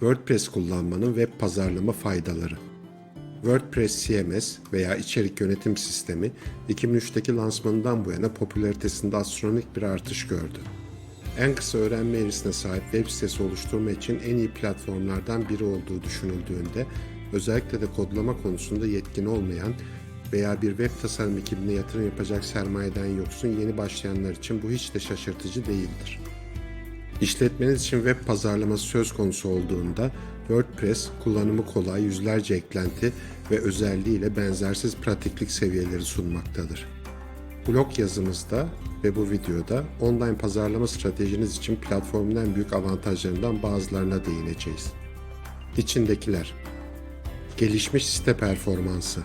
WordPress kullanmanın web pazarlama faydaları. WordPress CMS veya içerik yönetim sistemi 2003'teki lansmanından bu yana popülaritesinde astronomik bir artış gördü. En kısa öğrenme eğrisine sahip web sitesi oluşturma için en iyi platformlardan biri olduğu düşünüldüğünde özellikle de kodlama konusunda yetkin olmayan veya bir web tasarım ekibine yatırım yapacak sermayeden yoksun yeni başlayanlar için bu hiç de şaşırtıcı değildir. İşletmeniz için web pazarlaması söz konusu olduğunda WordPress kullanımı kolay yüzlerce eklenti ve özelliğiyle benzersiz pratiklik seviyeleri sunmaktadır. Blog yazımızda ve bu videoda online pazarlama stratejiniz için platformun en büyük avantajlarından bazılarına değineceğiz. İçindekiler. Gelişmiş site performansı.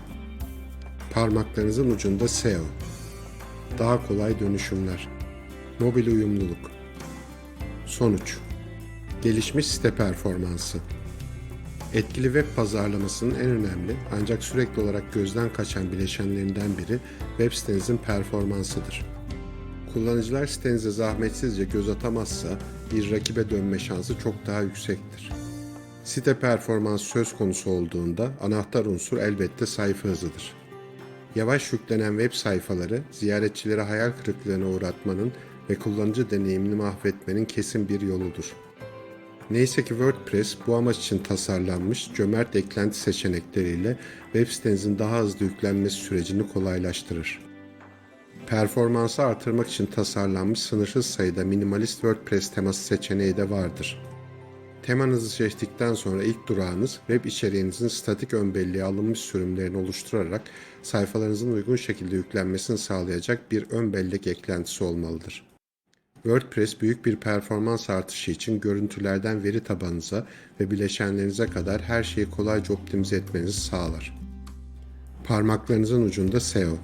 Parmaklarınızın ucunda SEO Daha kolay dönüşümler. Mobil uyumluluk Sonuç Gelişmiş site performansı Etkili web pazarlamasının en önemli ancak sürekli olarak gözden kaçan bileşenlerinden biri web sitenizin performansıdır. Kullanıcılar sitenize zahmetsizce göz atamazsa bir rakibe dönme şansı çok daha yüksektir. Site performansı söz konusu olduğunda anahtar unsur elbette sayfa hızıdır. Yavaş yüklenen web sayfaları ziyaretçileri hayal kırıklığına uğratmanın ve kullanıcı deneyimini mahvetmenin kesin bir yoludur. Neyse ki WordPress bu amaç için tasarlanmış cömert eklenti seçenekleriyle web sitenizin daha hızlı yüklenmesi sürecini kolaylaştırır. Performansı artırmak için tasarlanmış sınırsız sayıda minimalist WordPress teması seçeneği de vardır. Temanızı seçtikten sonra ilk durağınız web içeriğinizin statik ön belleğe alınmış sürümlerini oluşturarak sayfalarınızın uygun şekilde yüklenmesini sağlayacak bir ön bellek eklentisi olmalıdır. WordPress büyük bir performans artışı için görüntülerden veri tabanınıza ve bileşenlerinize kadar her şeyi kolayca optimize etmenizi sağlar. Parmaklarınızın ucunda SEO.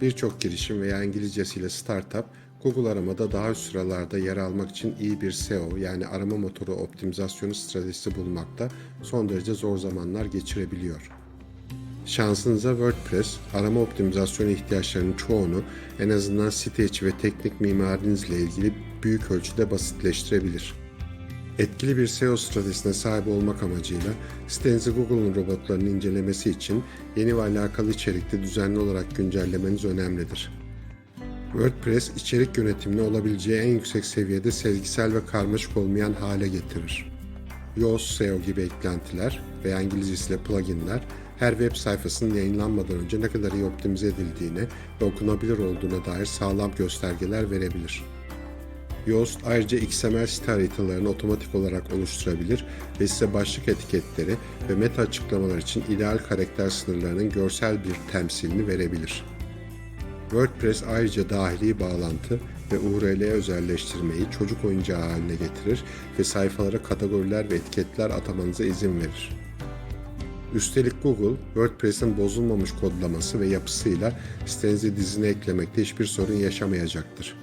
Birçok girişim veya İngilizcesiyle startup, Google aramada daha üst sıralarda yer almak için iyi bir SEO yani arama motoru optimizasyonu stratejisi bulmakta son derece zor zamanlar geçirebiliyor. Şansınıza WordPress, arama optimizasyonu ihtiyaçlarının çoğunu en azından site içi ve teknik mimarinizle ilgili büyük ölçüde basitleştirebilir. Etkili bir SEO stratejisine sahip olmak amacıyla sitenizi Google'un robotlarının incelemesi için yeni ve alakalı içerikte düzenli olarak güncellemeniz önemlidir. WordPress içerik yönetimini olabileceği en yüksek seviyede sezgisel ve karmaşık olmayan hale getirir. Yoast SEO gibi eklentiler veya İngilizcesiyle pluginler her web sayfasının yayınlanmadan önce ne kadar iyi optimize edildiğine ve okunabilir olduğuna dair sağlam göstergeler verebilir. Yoast ayrıca XML site haritalarını otomatik olarak oluşturabilir ve size başlık etiketleri ve meta açıklamalar için ideal karakter sınırlarının görsel bir temsilini verebilir. WordPress ayrıca dahili bağlantı ve URL özelleştirmeyi çocuk oyuncağı haline getirir ve sayfalara kategoriler ve etiketler atamanıza izin verir. Üstelik Google, WordPress'in bozulmamış kodlaması ve yapısıyla sitenize dizine eklemekte hiçbir sorun yaşamayacaktır.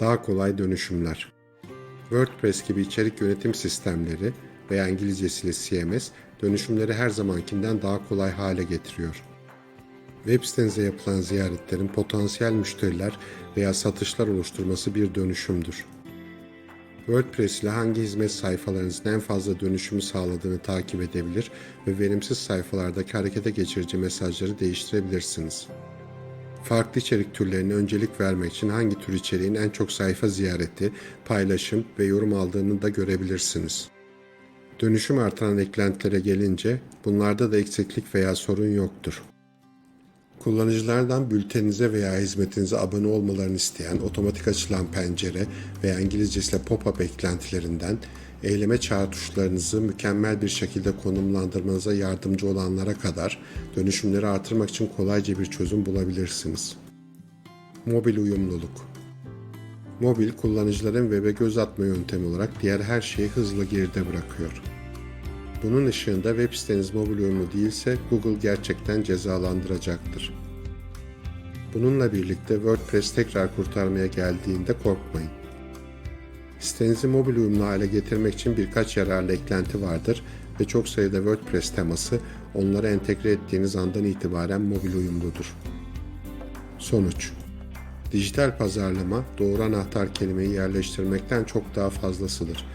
Daha kolay dönüşümler. WordPress gibi içerik yönetim sistemleri veya İngilizcesiyle CMS dönüşümleri her zamankinden daha kolay hale getiriyor. Web sitenize yapılan ziyaretlerin potansiyel müşteriler veya satışlar oluşturması bir dönüşümdür. WordPress ile hangi hizmet sayfalarınızın en fazla dönüşümü sağladığını takip edebilir ve verimsiz sayfalardaki harekete geçirici mesajları değiştirebilirsiniz. Farklı içerik türlerine öncelik vermek için hangi tür içeriğin en çok sayfa ziyareti, paylaşım ve yorum aldığını da görebilirsiniz. Dönüşüm artıran eklentilere gelince bunlarda da eksiklik veya sorun yoktur. Kullanıcılardan bülteninize veya hizmetinize abone olmalarını isteyen otomatik açılan pencere veya İngilizcesiyle pop-up eklentilerinden eyleme çağrı tuşlarınızı mükemmel bir şekilde konumlandırmanıza yardımcı olanlara kadar dönüşümleri artırmak için kolayca bir çözüm bulabilirsiniz. Mobil uyumluluk Mobil kullanıcıların web'e göz atma yöntemi olarak diğer her şeyi hızla geride bırakıyor. Bunun ışığında web siteniz mobil uyumlu değilse Google gerçekten cezalandıracaktır. Bununla birlikte WordPress tekrar kurtarmaya geldiğinde korkmayın. Sitenizi mobil uyumlu hale getirmek için birkaç yararlı eklenti vardır ve çok sayıda WordPress teması onları entegre ettiğiniz andan itibaren mobil uyumludur. Sonuç Dijital pazarlama doğru anahtar kelimeyi yerleştirmekten çok daha fazlasıdır.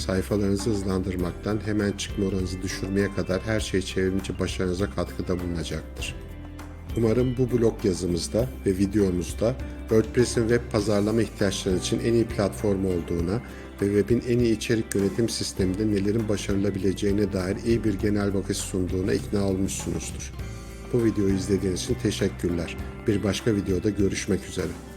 Sayfalarınızı hızlandırmaktan hemen çıkma oranınızı düşürmeye kadar her şey çevrimiçi başarınıza katkıda bulunacaktır. Umarım bu blog yazımızda ve videomuzda WordPress'in web pazarlama ihtiyaçları için en iyi platform olduğuna ve webin en iyi içerik yönetim sisteminde nelerin başarılabileceğine dair iyi bir genel bakış sunduğuna ikna olmuşsunuzdur. Bu videoyu izlediğiniz için teşekkürler. Bir başka videoda görüşmek üzere.